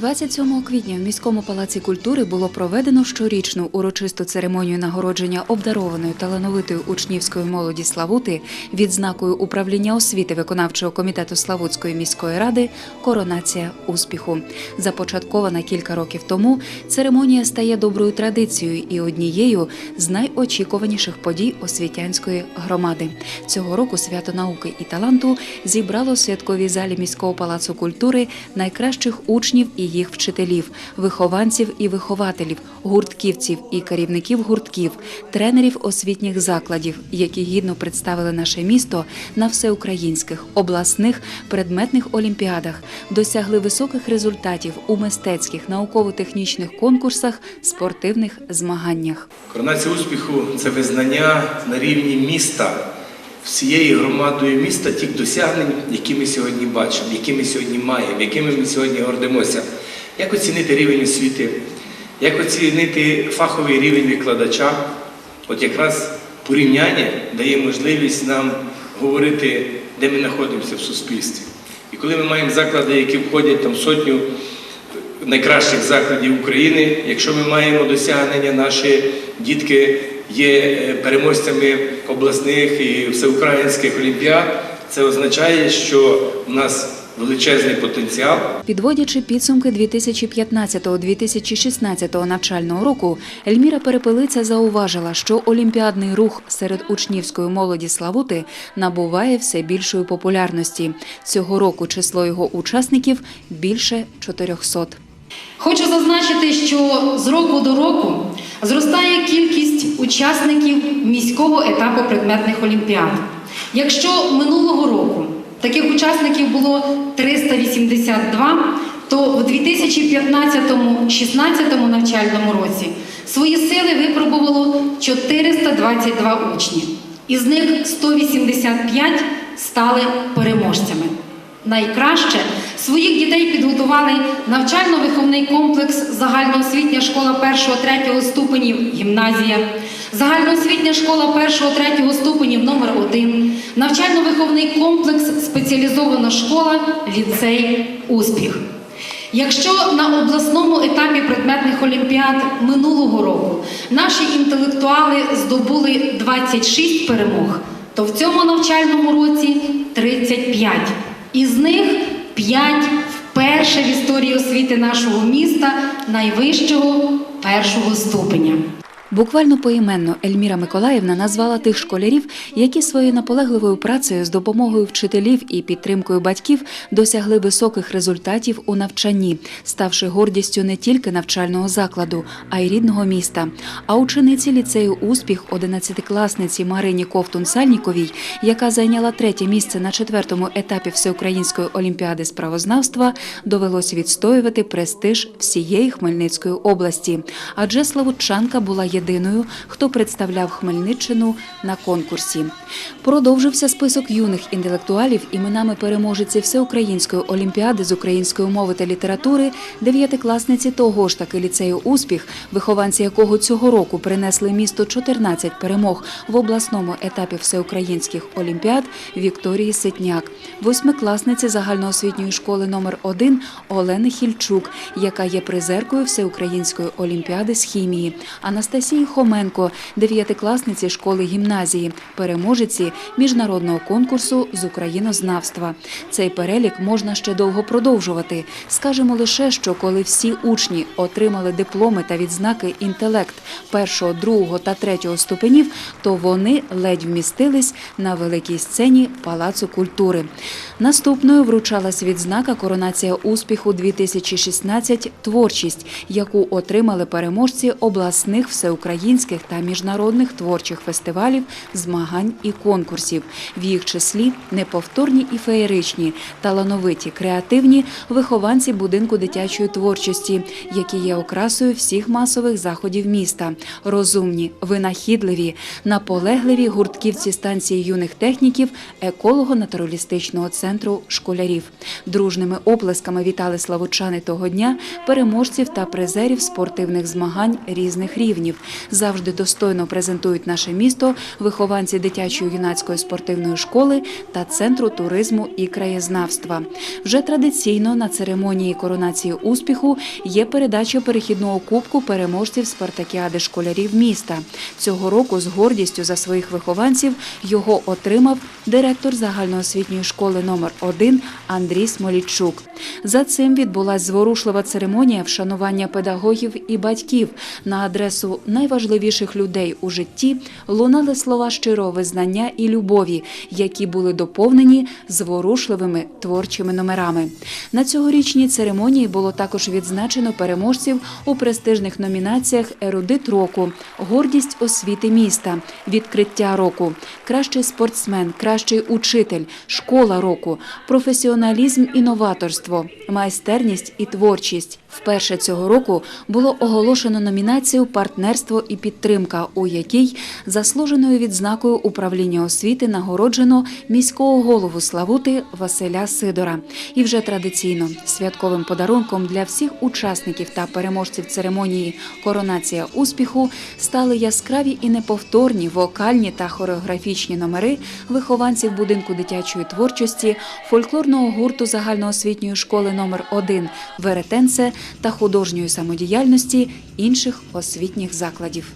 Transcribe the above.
27 квітня в міському палаці культури було проведено щорічну урочисту церемонію нагородження обдарованої талановитої учнівської молоді Славути відзнакою управління освіти виконавчого комітету Славутської міської ради Коронація успіху. Започаткована кілька років тому, церемонія стає доброю традицією і однією з найочікуваніших подій освітянської громади. Цього року свято науки і таланту зібрало в святковій залі міського палацу культури найкращих учнів і їх вчителів, вихованців і вихователів, гуртківців і керівників гуртків, тренерів освітніх закладів, які гідно представили наше місто на всеукраїнських, обласних предметних олімпіадах, досягли високих результатів у мистецьких, науково-технічних конкурсах, спортивних змаганнях. Коронація успіху це визнання на рівні міста, всією громадою міста тих досягнень, які ми сьогодні бачимо, які ми сьогодні маємо, якими ми сьогодні гордимося. Як оцінити рівень освіти, як оцінити фаховий рівень викладача? От якраз порівняння дає можливість нам говорити, де ми знаходимося в суспільстві. І коли ми маємо заклади, які входять там сотню найкращих закладів України. Якщо ми маємо досягнення, наші дітки є е, переможцями обласних і всеукраїнських олімпіад, це означає, що в нас величезний потенціал. Підводячи підсумки 2015-2016 навчального року, Ельміра Перепелиця зауважила, що олімпіадний рух серед учнівської молоді Славути набуває все більшої популярності. Цього року число його учасників більше 400. Хочу зазначити, що з року до року зростає кількість учасників міського етапу предметних олімпіад. Якщо минулого року таких учасників було 382, то в 2015-16 навчальному році свої сили випробувало 422 учні. Із них 185 стали переможцями. Найкраще своїх дітей підготували навчально-виховний комплекс загальноосвітня школа 1-3 ступенів гімназія, загальноосвітня школа 1-3 ступенів номер 1 навчально-виховний комплекс спеціалізована школа ліцей Успіх. Якщо на обласному етапі предметних олімпіад минулого року наші інтелектуали здобули 26 перемог, то в цьому навчальному році 35. Із них 5 вперше в історії освіти нашого міста найвищого першого ступеня. Буквально поіменно Ельміра Миколаївна назвала тих школярів, які своєю наполегливою працею з допомогою вчителів і підтримкою батьків досягли високих результатів у навчанні, ставши гордістю не тільки навчального закладу, а й рідного міста. А учениці ліцею успіх 11-класниці Марині Ковтун-Сальніковій, яка зайняла третє місце на четвертому етапі всеукраїнської олімпіади з правознавства, довелось відстоювати престиж всієї Хмельницької області, адже Славутчанка була єдиною, хто представляв Хмельниччину на конкурсі. Продовжився список юних інтелектуалів іменами переможиці всеукраїнської олімпіади з української мови та літератури, дев'ятикласниці того ж таки ліцею успіх, вихованці якого цього року принесли місту 14 перемог в обласному етапі всеукраїнських олімпіад Вікторії Ситняк, восьмикласниці загальноосвітньої школи номер 1 Олени Хільчук, яка є призеркою всеукраїнської олімпіади з хімії. Анастасії Хоменко, дев'ятикласниці школи гімназії, переможеці міжнародного конкурсу з українознавства. Цей перелік можна ще довго продовжувати. Скажемо лише, що коли всі учні отримали дипломи та відзнаки інтелект першого, другого та третього ступенів, то вони ледь вмістились на великій сцені Палацу культури. Наступною вручалась відзнака Коронація успіху 2016 Творчість, яку отримали переможці обласних всеукраїнських та міжнародних творчих фестивалів, змагань і конкурсів. В їх числі неповторні і феєричні, талановиті, креативні вихованці будинку дитячої творчості, які є окрасою всіх масових заходів міста, розумні, винахідливі, наполегливі гуртківці станції юних техніків еколого-натуралістичного центру школярів. Дружними оплесками вітали славучани того дня переможців та призерів спортивних змагань різних рівнів, Завжди достойно презентують наше місто вихованці дитячої юнацької спортивної школи та центру туризму і краєзнавства. Вже традиційно на церемонії коронації успіху є передача перехідного кубку переможців спартакіади школярів міста. Цього року з гордістю за своїх вихованців його отримав директор загальноосвітньої школи номер 1 Андрій Смолічук. За цим відбулася зворушлива церемонія вшанування педагогів і батьків на адресу найважливіших людей у житті. Лунали слова щирого визнання і любові, які були доповнені зворушливими творчими номерами. На цьогорічній церемонії було також відзначено переможців у престижних номінаціях Ерудит року, гордість освіти міста, відкриття року, кращий спортсмен, кращий учитель, школа року, професіоналізм і новаторство, майстерність і творчість. Вперше цього року було оголошено номінацію Партнерство і підтримка, у якій заслуженою відзнакою управління освіти нагороджено міського голову Славути Василя Сидора. І вже традиційно святковим подарунком для всіх учасників та переможців церемонії Коронація успіху стали яскраві і неповторні вокальні та хореографічні номери вихованців будинку дитячої творчості, фольклорного гурту загальноосвітньої школи номер 1 Веретенце та художньої самодіяльності інших освітніх закладів.